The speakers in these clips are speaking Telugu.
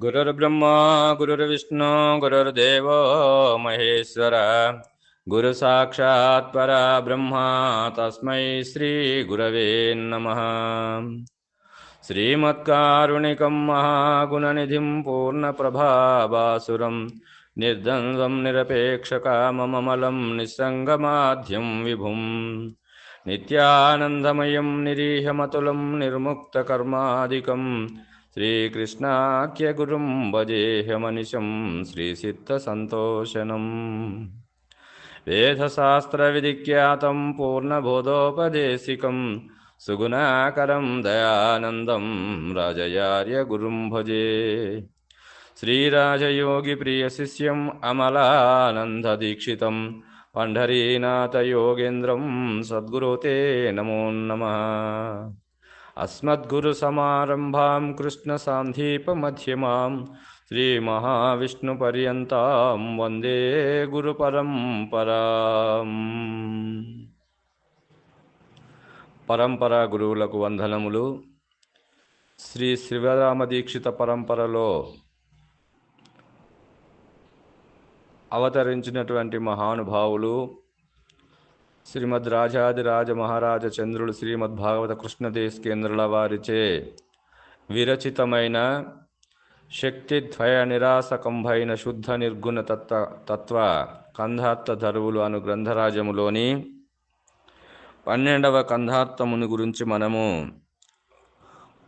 गुरुर्ब्रह्मा गुरुर्विष्णु गुरुर्देवो महेश्वर। गुरुसाक्षात् परा ब्रह्मा तस्मै श्रीगुरवे नमः। श्रीमत्कारुणिकं महागुणनिधिं पूर्णप्रभावासुरं निर्द्वन्द्वं निरपेक्षकाममलं निस्सङ्गमाध्यं विभुम्। नित्यानन्दमयं निरीहमतुलं निर्मुक्तकर्मादिकम् श्रीकृष्णाख्यगुरुं भजेह्यमनिशं श्रीसिद्धसन्तोषणम् वेदशास्त्रविधिख्यातं पूर्णबोधोपदेशिकं सुगुणाकरं दयानन्दं राजयार्यगुरुं भजे श्रीराजयोगिप्रियशिष्यम् अमलानन्ददीक्षितं पण्ढरीनाथयोगेन्द्रं सद्गुरो ते नमो नमः अस्मद्गुरुसमारम्भां कृष्णसान्धीपमध्यमां श्रीमहाविष्णुपर्यन्तां वन्दे గురుపరంపరాం పరంపర గురువులకు వందనములు శ్రీ శివరామ దీక్షిత పరంపరలో అవతరించినటువంటి మహానుభావులు శ్రీమద్ రాజాదిరాజ మహారాజ చంద్రుడు శ్రీమద్ భాగవత కృష్ణదేశ్ కేంద్రుల వారిచే విరచితమైన శక్తిద్వయ నిరాసకంభైన శుద్ధ నిర్గుణ తత్వ తత్వ కంధార్థ ధరువులు అను గ్రంథరాజములోని పన్నెండవ కంధార్థముని గురించి మనము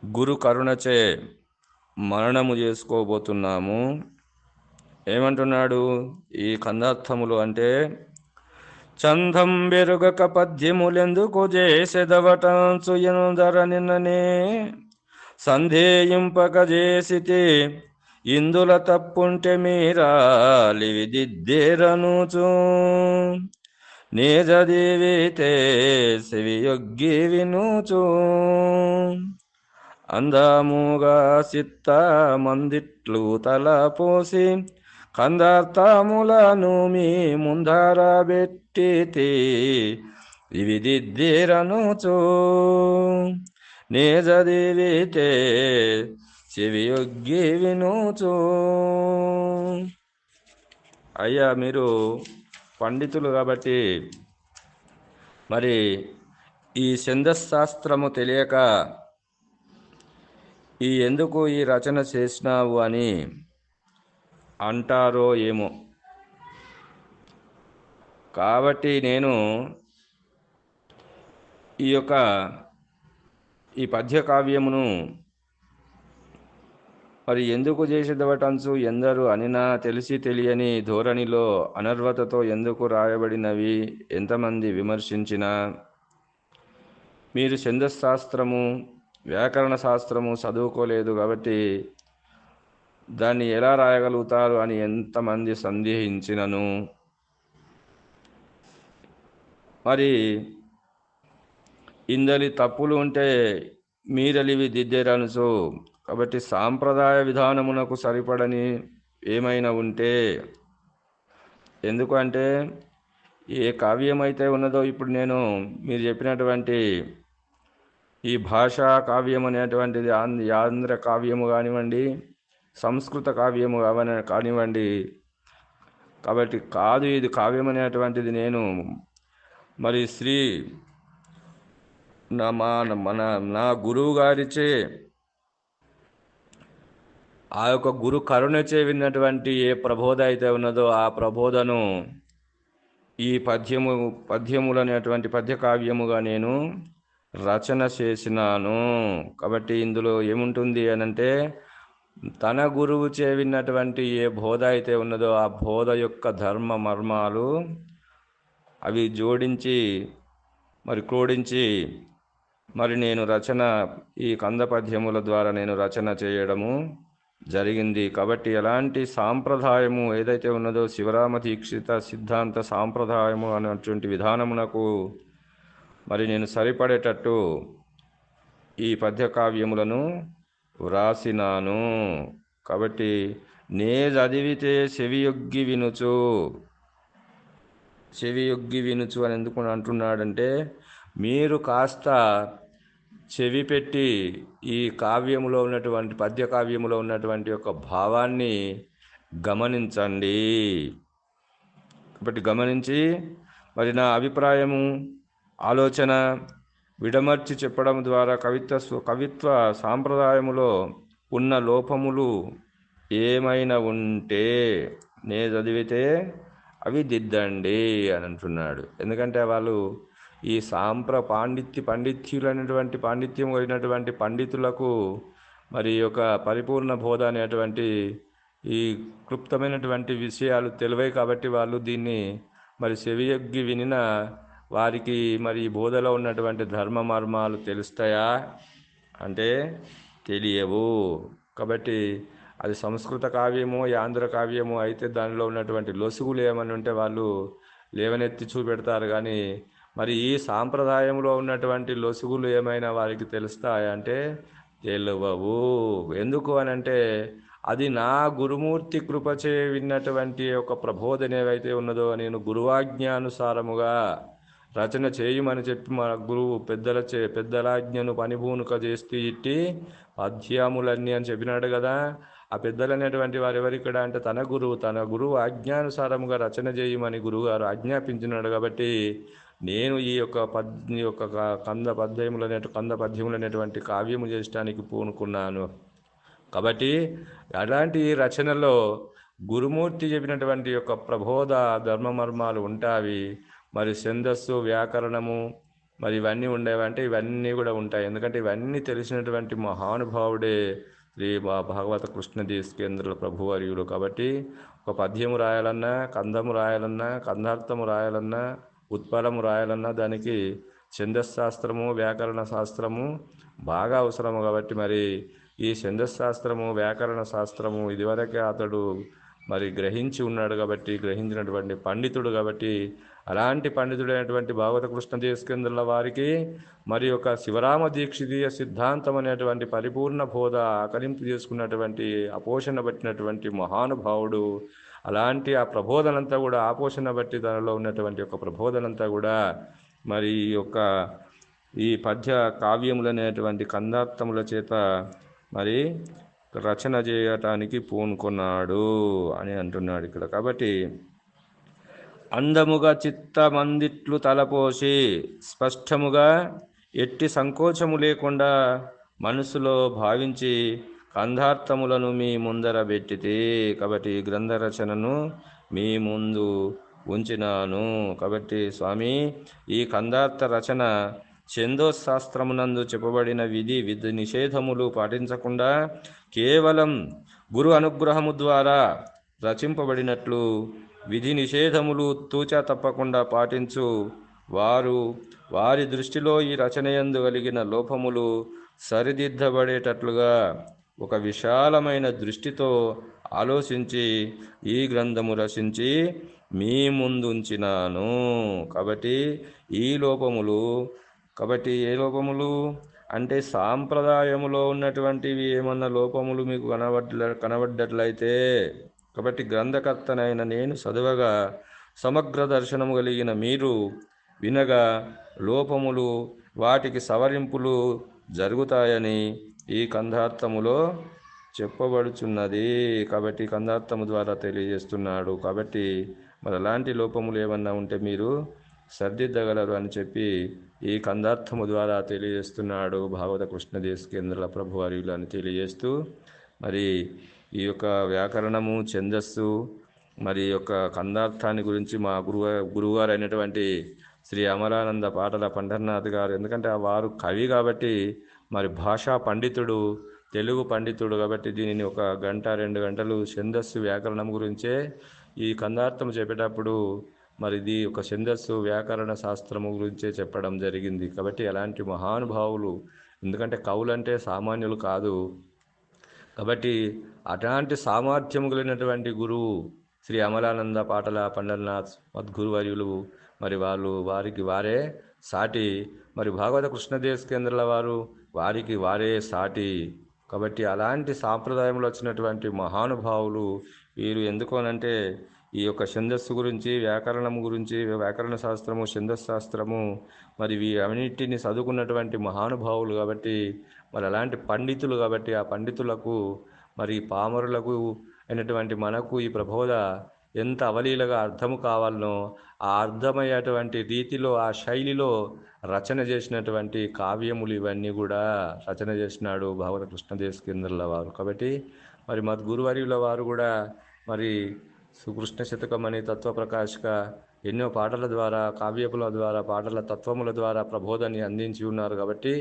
గురు కరుణచే మరణము చేసుకోబోతున్నాము. ఏమంటున్నాడు? ఈ కందార్థములు అంటే చందం బెరుగక పద్యములెందుకు చేసెదవటంచుయనుదర నిన్ననే. సందేహింపక చేసితే ఇందుల తప్పుంటే మీరాలి విదిద్దేరనుచు. నిజదేవితే శివియొగ్గి వినుచు అందముగా సిత్త మందిట్లు తల పోసి కందార్థములను మీ ముందర పెట్టితే ఇవి దిద్దిరనుచు నేజదివితే చెవియొగ్గి వినుచు. అయ్యా మీరు పండితులు కాబట్టి మరి ఈ ఛందశాస్త్రము తెలియక ఈ ఎందుకు ఈ రచన చేసినావు అని అంటారో ఏమో. కాబట్టి నేను ఈ యొక్క ఈ పద్య కావ్యమును మరి ఎందుకు చేసేదవటంచు ఎందరు అనినా తెలిసి తెలియని ధోరణిలో అనర్వతతో ఎందుకు రాయబడినవి ఎంతమంది విమర్శించినా? మీరు ఛందశాస్త్రము వ్యాకరణ శాస్త్రము చదువుకోలేదు కాబట్టి దాన్ని ఎలా రాయగలుగుతారు అని ఎంతమంది సందేహించినను? మరి ఇందలి తప్పులు ఉంటే మీరలివి దిద్దేరనుసు కాబట్టి సాంప్రదాయ విధానమునకు సరిపడని ఏమైనా ఉంటే ఎందుకంటే ఏ కావ్యం అయితే ఉన్నదో ఇప్పుడు నేను మీరు చెప్పినటువంటి ఈ భాషా కావ్యం అనేటువంటిది ఆంధ్ర కావ్యము కానివ్వండి సంస్కృత కావ్యము కావని కానివ్వండి. కాబట్టి కాదు ఇది కావ్యం అనేటువంటిది నేను మరి శ్రీ నా మా మన నా గురువు గారిచే ఆ యొక్క గురు కరుణచే విన్నటువంటి ఏ ప్రబోధ అయితే ఉన్నదో ఆ ప్రబోధను ఈ పద్యము పద్యములు అనేటువంటి పద్య కావ్యముగా నేను రచన చేసినాను. కాబట్టి ఇందులో ఏముంటుంది అనంటే తన గురువు చేవినటువంటి ఏ బోధ అయితే ఉన్నదో ఆ బోధ యొక్క ధర్మ మర్మాలు అవి జోడించి మరి క్రోడించి మరి నేను రచన ఈ కంద పద్యముల ద్వారా నేను రచన చేయడము జరిగింది. కాబట్టి ఎలాంటి సాంప్రదాయము ఏదైతే ఉన్నదో శివరామ దీక్షిత సిద్ధాంత సాంప్రదాయము అనేటువంటి విధానమునకు మరి నేను సరిపడేటట్టు ఈ పద్య కావ్యములను వ్రాసినాను. కాబట్టి నే చదివితే చెవియొగ్గి వినుచు. చెవియొగ్గి వినుచు అని ఎందుకు అంటున్నాడంటే మీరు కాస్త చెవి పెట్టి ఈ కావ్యములో ఉన్నటువంటి పద్య కావ్యములో ఉన్నటువంటి యొక్క భావాన్ని గమనించండి. కాబట్టి గమనించి మరి నా అభిప్రాయము ఆలోచన విడమర్చి చెప్పడం ద్వారా కవిత్వ కవిత్వ సాంప్రదాయములో ఉన్న లోపములు ఏమైనా ఉంటే నే చదివితే అవి దిద్దండి అని అంటున్నాడు. ఎందుకంటే వాళ్ళు ఈ సాంప్ర పాండిత్య పండిత్యులైనటువంటి పాండిత్యం కలిగినటువంటి పండితులకు మరి యొక్క పరిపూర్ణ బోధ అనేటువంటి ఈ క్లుప్తమైనటువంటి విషయాలు తెలివై కాబట్టి వాళ్ళు దీన్ని మరి చెవియొగ్గి వినిన వారికి మరి ఈ బోధలో ఉన్నటువంటి ధర్మ మర్మాలు తెలుస్తాయా? అంటే తెలియవు. కాబట్టి అది సంస్కృత కావ్యము ఆంధ్ర కావ్యము అయితే దానిలో ఉన్నటువంటి లొసుగులు ఏమని ఉంటే వాళ్ళు లేవనెత్తి చూపెడతారు. కానీ మరి ఈ సాంప్రదాయంలో ఉన్నటువంటి లొసుగులు ఏమైనా వారికి తెలుస్తాయా అంటే తెలియవు ఎందుకు అని అంటే అది నా గురుమూర్తి కృపచే విన్నటువంటి ఒక ప్రబోధన ఏవైతే ఉన్నదో నేను గురువాజ్ఞానుసారముగా రచన చేయమని చెప్పి మా గురువు పెద్దల చే పెద్దలాజ్ఞను పనిభూనుక చేస్తూ ఇట్టి అధ్యాములన్నీ అని చెప్పినాడు కదా. ఆ పెద్దలు అనేటువంటి వారు ఎవరిక్కడ అంటే తన గురువు తన గురువు ఆజ్ఞానుసారముగా రచన చేయమని గురువుగారు ఆజ్ఞాపించినాడు కాబట్టి నేను ఈ యొక్క పద్ యొక్క కంద పద్యములు అనే కంద పద్యములు అనేటువంటి కావ్యము చేయడానికి పూనుకున్నాను. కాబట్టి అలాంటి రచనలో గురుమూర్తి చెప్పినటువంటి యొక్క ప్రబోధ ధర్మ మర్మాలు మరి ఛందస్సు వ్యాకరణము మరి ఇవన్నీ ఉండేవంటే ఇవన్నీ కూడా ఉంటాయి. ఎందుకంటే ఇవన్నీ తెలిసినటువంటి మహానుభావుడే శ్రీ భా- భాగవత కృష్ణ దేశకేంద్రుల ప్రభువర్యులు కాబట్టి ఒక పద్యము రాయాలన్నా కందము రాయాలన్నా కందార్థము రాయాలన్నా ఉత్పలము రాయాలన్నా దానికి ఛందశాస్త్రము వ్యాకరణ శాస్త్రము బాగా అవసరము. కాబట్టి మరి ఈ ఛందశాస్త్రము వ్యాకరణ శాస్త్రము ఇదివరకే అతడు మరి గ్రహించి ఉన్నాడు కాబట్టి గ్రహించినటువంటి పండితుడు కాబట్టి అలాంటి పండితుడైనటువంటి భాగవత కృష్ణ దేశకేంద్రుల వారికి మరి యొక్క శివరామ దీక్షితీయ సిద్ధాంతం అనేటువంటి పరిపూర్ణ బోధ ఆకలింపు చేసుకున్నటువంటి అపోషణ పట్టినటువంటి మహానుభావుడు అలాంటి ఆ ప్రబోధనంతా కూడా ఆపోషణ బట్టి దానిలో ఉన్నటువంటి యొక్క ప్రబోధనంతా కూడా మరి ఈ యొక్క ఈ పద్య కావ్యములనేటువంటి కందార్థముల చేత మరి రచన చేయటానికి పూనుకున్నాడు అని అంటున్నాడు ఇక్కడ. కాబట్టి అందముగా చిత్తమందిట్లు తలపోసి స్పష్టముగా ఎట్టి సంకోచము లేకుండా మనసులో భావించి కంధార్థములను మీ ముందర పెట్టితే కాబట్టి గ్రంథ రచనను మీ ముందు ఉంచినాను. కాబట్టి స్వామి ఈ కందార్థ రచన ఛందోశాస్త్రమునందు చెప్పబడిన విధి విధి నిషేధములు పాటించకుండా కేవలం గురు అనుగ్రహము ద్వారా రచింపబడినట్లు విధి నిషేధములు తూచా తప్పకుండా పాటించు. వారు వారి దృష్టిలో ఈ రచనయందు కలిగిన లోపములు సరిదిద్దబడేటట్లుగా ఒక విశాలమైన దృష్టితో ఆలోచించి ఈ గ్రంథము రచించి మీ ముందుంచినాను. కాబట్టి ఈ లోపములు కాబట్టి ఏ లోపములు? అంటే సాంప్రదాయములో ఉన్నటువంటివి ఏమన్నా లోపములు మీకు కనబడ్డ కనబడ్డట్లయితే కాబట్టి గ్రంథకర్తనైన నేను చదవగా సమగ్ర దర్శనము కలిగిన మీరు వినగా లోపములు వాటికి సవరింపులు జరుగుతాయని ఈ కందార్థములో చెప్పబడుచున్నది. కాబట్టి కందార్థము ద్వారా తెలియజేస్తున్నాడు. కాబట్టి మరి అలాంటి లోపములు ఏమన్నా ఉంటే మీరు సర్దిద్దగలరు అని చెప్పి ఈ కందార్థము ద్వారా తెలియజేస్తున్నాడు భాగవత కృష్ణ దేశకేంద్రుల ప్రభువారిలు అని తెలియజేస్తూ మరి ఈ యొక్క వ్యాకరణము ఛందస్సు మరి యొక్క కందార్థాన్ని గురించి మా గురువు గురువుగారు అయినటువంటి శ్రీ అమరానంద పాటల పండర్నాథ్ గారు ఎందుకంటే వారు కవి కాబట్టి మరి భాషా పండితుడు తెలుగు పండితుడు కాబట్టి దీనిని ఒక గంట రెండు గంటలు ఛందస్సు వ్యాకరణం గురించే ఈ కందార్థం చెప్పేటప్పుడు మరి ఇది ఒక ఛందస్సు వ్యాకరణ శాస్త్రము గురించే చెప్పడం జరిగింది. కాబట్టి ఎలాంటి మహానుభావులు ఎందుకంటే కవులంటే సామాన్యులు కాదు. కాబట్టి అలాంటి సామర్థ్యం కలిగినటువంటి గురువు శ్రీ అమలానంద పాటల పండరనాథ్ మద్గురువర్యులు మరి వాళ్ళు వారికి వారే సాటి. మరి భాగవత కృష్ణదేశ్ కేంద్రాల వారు వారికి వారే సాటి. కాబట్టి అలాంటి సాంప్రదాయంలో వచ్చినటువంటి మహానుభావులు వీరు ఎందుకోనంటే ఈ యొక్క ఛందస్సు గురించి వ్యాకరణం గురించి వ్యాకరణ శాస్త్రము ఛందస్సు శాస్త్రము మరి ఇవి అన్నిటిని చదువుకున్నటువంటి మహానుభావులు కాబట్టి మరి అలాంటి పండితులు కాబట్టి ఆ పండితులకు మరి పామరులకు అయినటువంటి మనకు ఈ ప్రబోధ ఎంత అవలీలగా అర్థము కావాలనో ఆ అర్థమయ్యేటువంటి రీతిలో ఆ శైలిలో రచన చేసినటువంటి కావ్యములు ఇవన్నీ కూడా రచన చేసినాడు భావన కృష్ణదేశ కేంద్రుల వారు. కాబట్టి మరి మద్గురువర్యుల వారు కూడా మరి సుకృష్ణ శతకమని తత్వప్రకాశక ఎన్నో పాటల ద్వారా కావ్యపుల ద్వారా పాటల తత్వముల ద్వారా ప్రబోధాన్ని అందించి ఉన్నారు కాబట్టి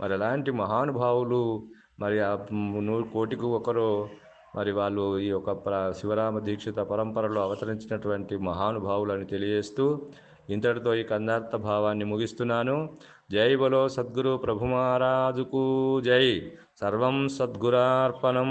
మరి అలాంటి మహానుభావులు మరి ఆ నూరు కోటికి ఒకరు మరి వాళ్ళు ఈ యొక్క ప్ర శివరామ దీక్షిత పరంపరలో అవతరించినటువంటి మహానుభావులని తెలియజేస్తూ ఇంతటితో ఈ కందార్థ భావాన్ని ముగిస్తున్నాను. జై బలో సద్గురు ప్రభు మహారాజుకు జై. సర్వం సద్గురార్పణం.